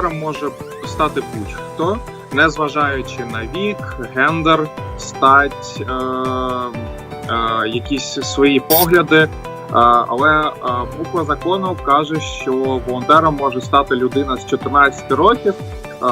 волонтером може стати будь-хто, незважаючи на вік, гендер, стать, е, е, якісь свої погляди. Е, Але е, буква закону каже, що волонтером може стати людина з 14 років, е,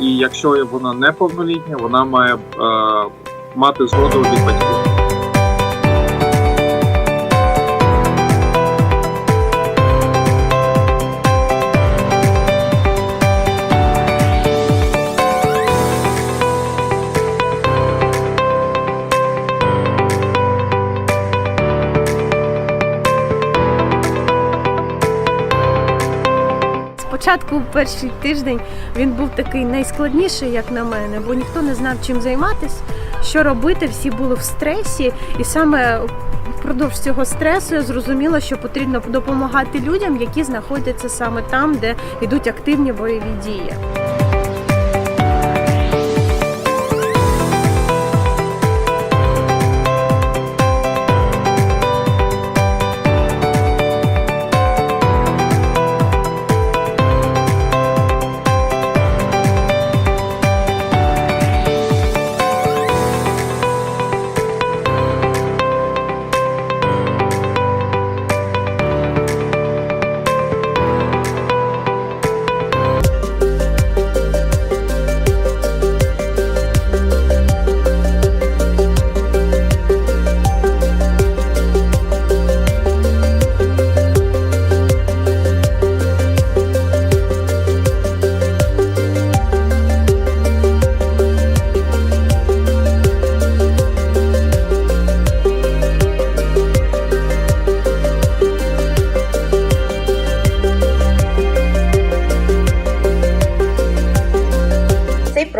і якщо вона неповнолітня, вона має мати згоду від батьків. Спочатку перший тиждень він був такий найскладніший, як на мене, бо ніхто не знав, чим займатися, що робити. Всі були в стресі, і саме впродовж цього стресу я зрозуміла, що потрібно допомагати людям, які знаходяться саме там, де йдуть активні бойові дії.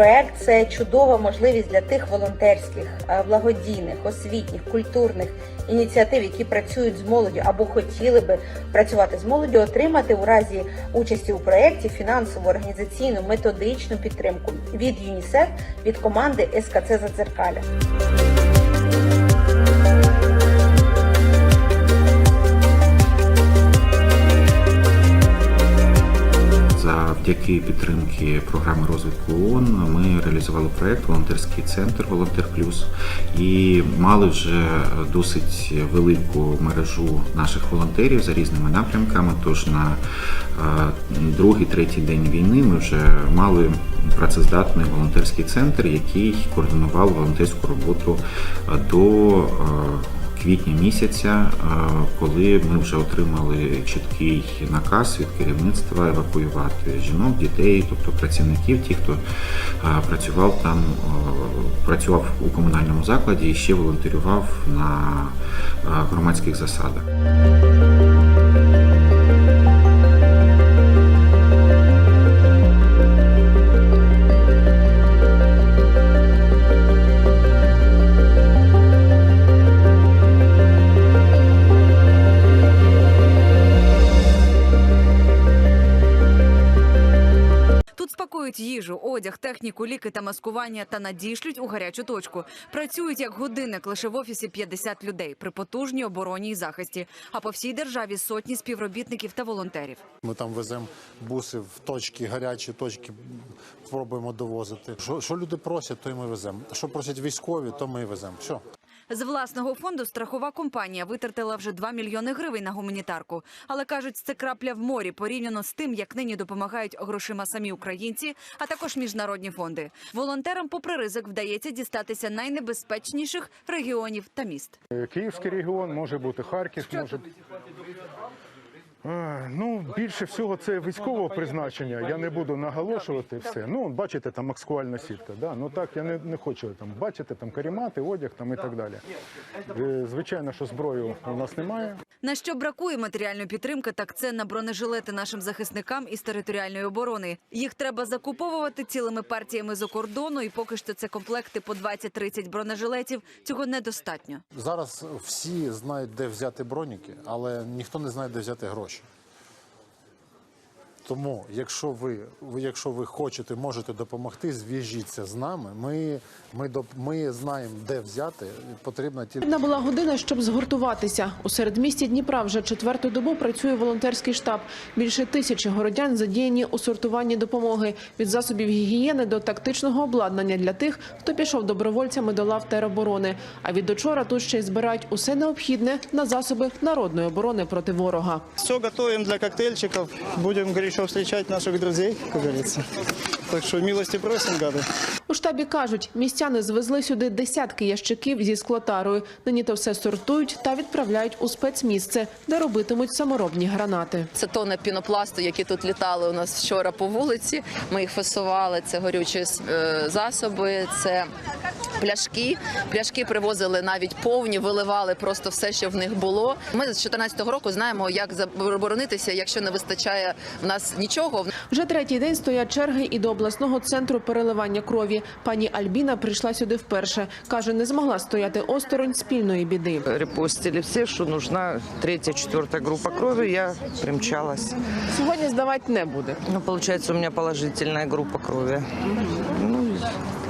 Проект це чудова можливість для тих волонтерських, е, благодійних, освітніх, культурних ініціатив, які працюють з молоддю або хотіли би працювати з молоддю, отримати у разі участі у проєкті фінансову, організаційну, методичну підтримку від ЮНІСЕФ, від команди СКЦ Задзеркаля. Завдяки підтримки програми розвитку ООН ми реалізували проект Волонтерський центр Волонтер Плюс і мали вже досить велику мережу наших волонтерів за різними напрямками. Тож на е, другий, третій день війни ми вже мали працездатний волонтерський центр, який координував волонтерську роботу до е, квітня місяця, е, коли ми вже отримали чіткий наказ від керівництва евакуювати жінок, дітей, тобто працівників, ті, хто е, працював там, е, працював у комунальному закладі і ще волонтерював на громадських засадах. Тут їжу, одяг, техніку, ліки та маскування та надішлють у гарячу точку. Працюють як годинник лише в офісі 50 людей при потужній обороні і захисті. А по всій державі сотні співробітників та волонтерів. Ми там веземо буси в точки, гарячі точки, пробуємо довозити. Що, що люди просять, то й ми веземо. Що просять військові, то ми і веземо. Все. З власного фонду страхова компанія витратила вже 2 мільйони гривень на гуманітарку. Але кажуть, це крапля в морі порівняно з тим, як нині допомагають грошима самі українці, а також міжнародні фонди. Волонтерам, попри ризик, вдається дістатися найнебезпечніших регіонів та міст. Київський регіон, може бути Харків, може. Е, Ну, більше всього це військового призначення. Я не буду наголошувати все. Ну, бачите, там актуальна сітка. Да? Ну так я не, не хочу там бачити там карімати, одяг там і так далі. Е, Звичайно, що зброї у нас немає. На що бракує матеріальної підтримки, так це на бронежилети нашим захисникам із територіальної оборони. Їх треба закуповувати цілими партіями з кордону, і поки що це комплекти по 20-30 бронежилетів. Цього недостатньо. Зараз всі знають, де взяти броніки, але ніхто не знає, де взяти гроші. Тому, якщо ви, якщо ви хочете, можете допомогти, зв'яжіться з нами. Ми, ми, доп- ми знаємо, де взяти. Потрібно тільки Потрібна була година, щоб згуртуватися. У середмісті Дніпра вже четверту добу працює волонтерський штаб. Більше тисячі городян задіяні у сортуванні допомоги від засобів гігієни до тактичного обладнання для тих, хто пішов добровольцями до лав тероборони. А від учора тут ще й збирають усе необхідне на засоби народної оборони проти ворога. Все готовим для коктейльчиков. Будем горячо встречать наших друзей, как говорится. Так что милости просим, гады. У штабі кажуть, містяни звезли сюди десятки ящиків зі склотарою. Нині то все сортують та відправляють у спецмісце, де робитимуть саморобні гранати. Це тони пінопласту, які тут літали у нас вчора по вулиці. Ми їх фасували. Це горючі е, засоби, це пляшки. Пляшки привозили навіть повні, виливали просто все, що в них було. Ми з 2014 року знаємо, як заборонитися, якщо не вистачає в нас нічого. Вже третій день стоять черги і до обласного центру переливання крові. Пані Альбіна прийшла сюди вперше. каже, не змогла стояти осторонь спільної біди. репостили все, що нужна третя, четверта група крові. я примчалась. Сьогодні здавати не буде. Ну, виходить, у мене положительна група крові. Ну,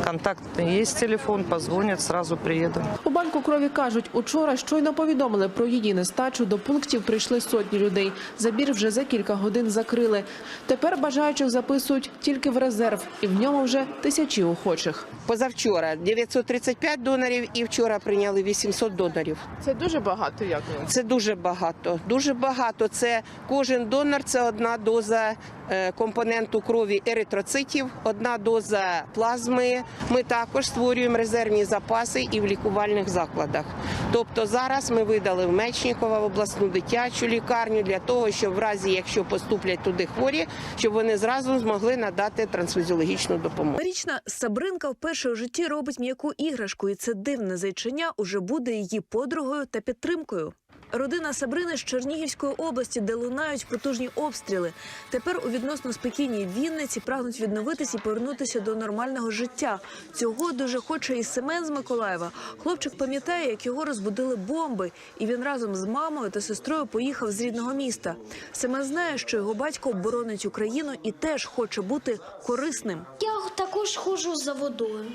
контактный есть телефон, позвонят, сразу приеду. У банку крові кажуть, учора щойно повідомили про її нестачу. До пунктів прийшли сотні людей. Забір вже за кілька годин закрили. Тепер бажаючих записують тільки в резерв, і в ньому вже тисячі охочих. Позавчора 935 донорів і вчора прийняли 800 донорів. Це дуже багато. Як Це дуже багато. Дуже багато. Це кожен донор це одна доза е, компоненту крові еритроцитів, одна доза плазми. Ми також створюємо резервні запаси і в лікувальних закладах. Тобто зараз ми видали в Мечнікова в обласну дитячу лікарню для того, щоб в разі, якщо поступлять туди хворі, щоб вони зразу змогли надати трансфізіологічну допомогу. Річна Сабринка вперше у житті робить м'яку іграшку, і це дивне зайчиня уже буде її подругою та підтримкою. Родина Сабрини з Чернігівської області, де лунають потужні обстріли. Тепер у відносно спокійній Вінниці прагнуть відновитись і повернутися до нормального життя. Цього дуже хоче і Семен з Миколаєва. Хлопчик пам'ятає, як його розбудили бомби, і він разом з мамою та сестрою поїхав з рідного міста. Семен знає, що його батько оборонить Україну і теж хоче бути корисним. Я також ходжу за водою,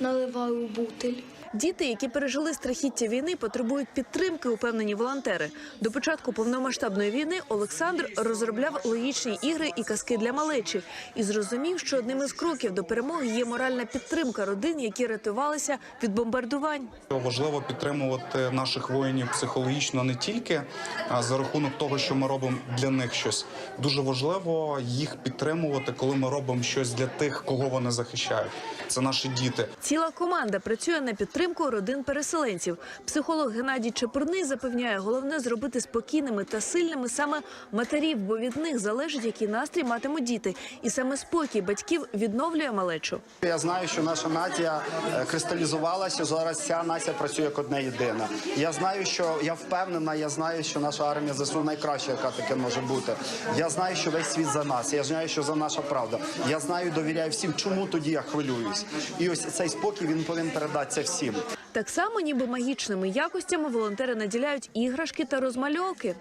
наливаю бутиль. Діти, які пережили страхіття війни, потребують підтримки, упевнені волонтери. До початку повномасштабної війни Олександр розробляв логічні ігри і казки для малечі і зрозумів, що одним із кроків до перемоги є моральна підтримка родин, які рятувалися від бомбардувань. Важливо підтримувати наших воїнів психологічно не тільки а, за рахунок того, що ми робимо для них щось. Дуже важливо їх підтримувати, коли ми робимо щось для тих, кого вони захищають. Це наші діти. Ціла команда працює на підтримку родин переселенців. Психолог Геннадій Чепурний запевняє, головне зробити спокійними та сильними саме матерів, бо від них залежить, який настрій матимуть діти. І саме спокій батьків відновлює малечу. Я знаю, що наша нація е, кристалізувалася. Зараз ця нація працює як одне єдина. Я знаю, що я впевнена, я знаю, що наша армія ЗСУ найкраща, яка таке може бути. Я знаю, що весь світ за нас. Я знаю, що за наша правда. Я знаю, довіряю всім. Чому тоді я хвилююсь? І ось цей спокій він повинен передатися всім. Так само, ніби магічними якостями волонтери наділяють іграшки та розмальовки.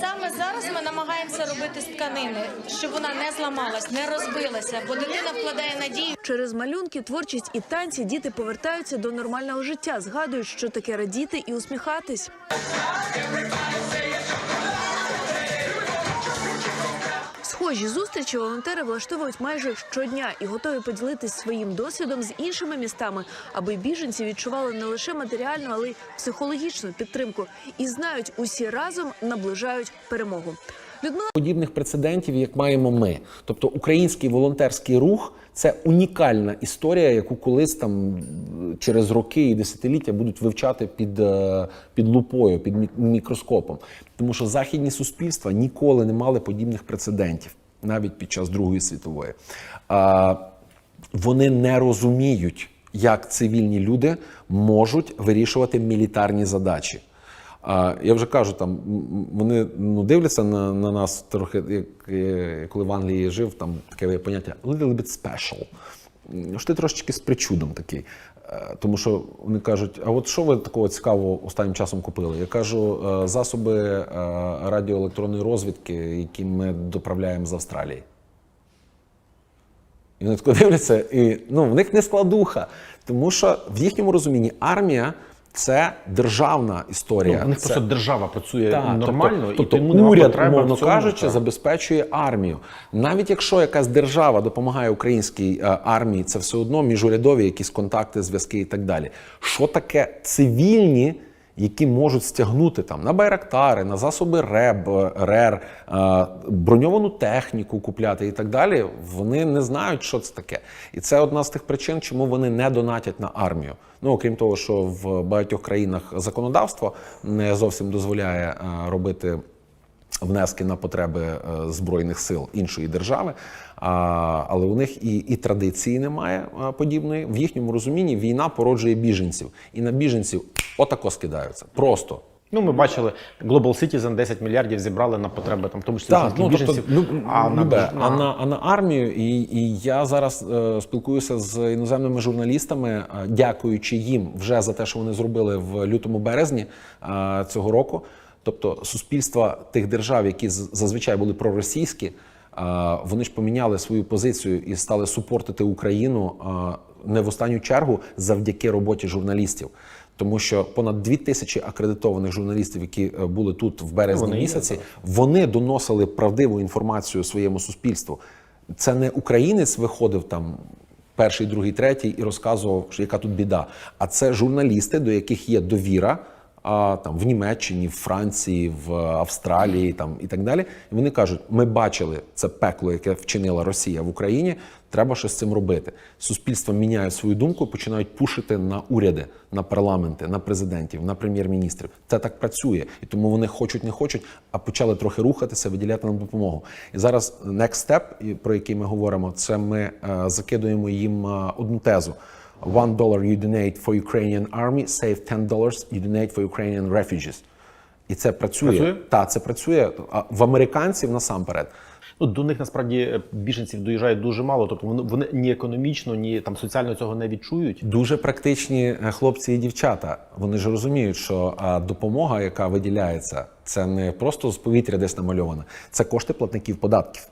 Саме зараз ми намагаємося робити з тканини, щоб вона не зламалась, не розбилася, бо дитина вкладає надію. Через малюнки, творчість і танці діти повертаються до нормального життя, згадують, що таке радіти і усміхатись. Схожі зустрічі волонтери влаштовують майже щодня і готові поділитись своїм досвідом з іншими містами, аби біженці відчували не лише матеріальну, але й психологічну підтримку і знають, усі разом наближають перемогу. Людмила подібних прецедентів, як маємо ми. Тобто український волонтерський рух це унікальна історія, яку колись там через роки і десятиліття будуть вивчати під, е, під лупою, під мікроскопом. Тому що західні суспільства ніколи не мали подібних прецедентів, навіть під час Другої світової. А, вони не розуміють, як цивільні люди можуть вирішувати мілітарні задачі. А я вже кажу, там вони ну, дивляться на, на нас трохи, як е, коли в Англії жив, там таке поняття little bit special. Що ти трошечки з причудом такий. Е, Тому що вони кажуть: а от що ви такого цікавого останнім часом купили? Я кажу, «Е, засоби радіоелектронної розвідки, які ми доправляємо з Австралії. І вони тако дивляться, і ну, в них не складуха. Тому що в їхньому розумінні армія це державна історія. Ну, у них Це- просто держава працює Так, нормально, тобто, і тобто тому уряд, умовно цьому, кажучи, так. забезпечує армію. Навіть якщо якась держава допомагає українській е, армії, це все одно міжурядові якісь контакти, зв'язки і так далі. Що таке цивільні? Які можуть стягнути там на байрактари, на засоби РЕБ, РЕР, е, броньовану техніку купляти і так далі. Вони не знають, що це таке. І це одна з тих причин, чому вони не донатять на армію. Ну окрім того, що в багатьох країнах законодавство не зовсім дозволяє е, робити внески на потреби е, збройних сил іншої держави. Але у них і, і традиції немає подібної. В їхньому розумінні війна породжує біженців, і на біженців отако скидаються. Просто. Ну, ми бачили, Global Citizen 10 мільярдів зібрали на потреби, там, в тому числі Так, ну, тобто, біженців. лю- а, на, любе. держ- а, на, а на армію, і, і я зараз е, спілкуюся з іноземними журналістами, е, дякуючи їм вже за те, що вони зробили в лютому березні е, цього року. Тобто суспільства тих держав, які зазвичай були проросійські, е, вони ж поміняли свою позицію і стали супортити Україну е, не в останню чергу завдяки роботі журналістів. Тому що понад дві тисячі акредитованих журналістів, які е, були тут в березні Вони місяці, є, вони доносили правдиву інформацію своєму суспільству. Це не українець виходив там перший, другий, третій і розказував, що яка тут біда. А це журналісти, до яких є довіра. Там в Німеччині, в Франції, в Австралії там і так далі. І вони кажуть: ми бачили це пекло, яке вчинила Росія в Україні. Треба щось з цим робити. Суспільство міняє свою думку, починають пушити на уряди, на парламенти, на президентів, на прем'єр-міністрів. Це так працює, і тому вони хочуть, не хочуть, а почали трохи рухатися, виділяти нам допомогу. І зараз next step, про який ми говоримо, це ми е, закидуємо їм е, одну тезу. One dollar you donate for Ukrainian army, save 10 dollars you donate for Ukrainian refugees. І це працює. Працює? Так, це працює. А в американців насамперед. Ну, до них насправді е, біженців доїжджає дуже мало, тобто вони, вони ні економічно, ні там соціально цього не відчують. Дуже практичні е, хлопці і дівчата. Вони ж розуміють, що а, допомога, яка виділяється, це не просто з повітря десь намальована, це кошти платників податків.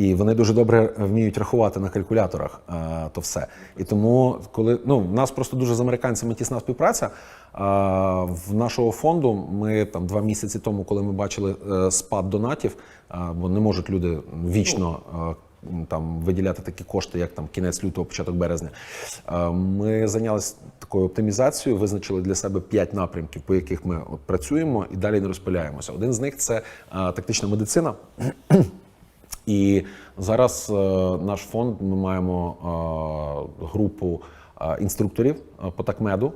І вони дуже добре вміють рахувати на калькуляторах а, то все. І тому, коли ну в нас просто дуже з американцями тісна співпраця. А, в нашого фонду ми там два місяці тому, коли ми бачили е, спад донатів, а, бо не можуть люди вічно. е, м, там виділяти такі кошти, як там кінець лютого, початок березня. Е, Ми зайнялися такою оптимізацією, визначили для себе п'ять напрямків, по яких ми працюємо і далі не розпиляємося. Один з них це е, тактична медицина. І зараз е, наш фонд ми маємо е, групу е, інструкторів по такмеду.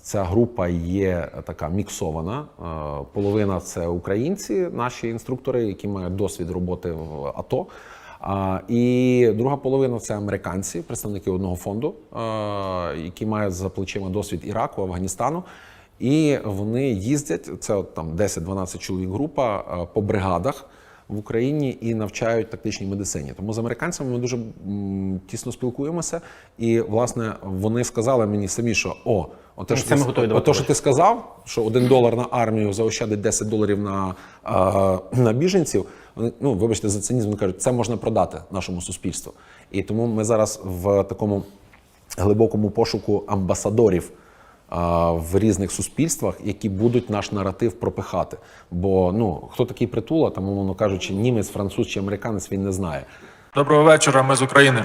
Ця група є така міксована. Половина це українці, наші інструктори, які мають досвід роботи в АТО. І друга половина це американці, представники одного фонду, які мають за плечима досвід Іраку, Афганістану. І вони їздять, це от там 10-12 чоловік група по бригадах в Україні і навчають тактичній медицині. Тому з американцями ми дуже тісно спілкуємося. І власне вони сказали мені самі, що о, оте, що ти, готові о, давати що ти сказав, що один долар на армію заощадить 10 доларів на, на біженців. Ну вибачте за цинізм, вони кажуть, це можна продати нашому суспільству. І тому ми зараз в такому глибокому пошуку амбасадорів в різних суспільствах, які будуть наш наратив пропихати. Бо ну хто такий притула, там умовно кажучи, німець, француз чи американець він не знає. Доброго вечора, ми з України.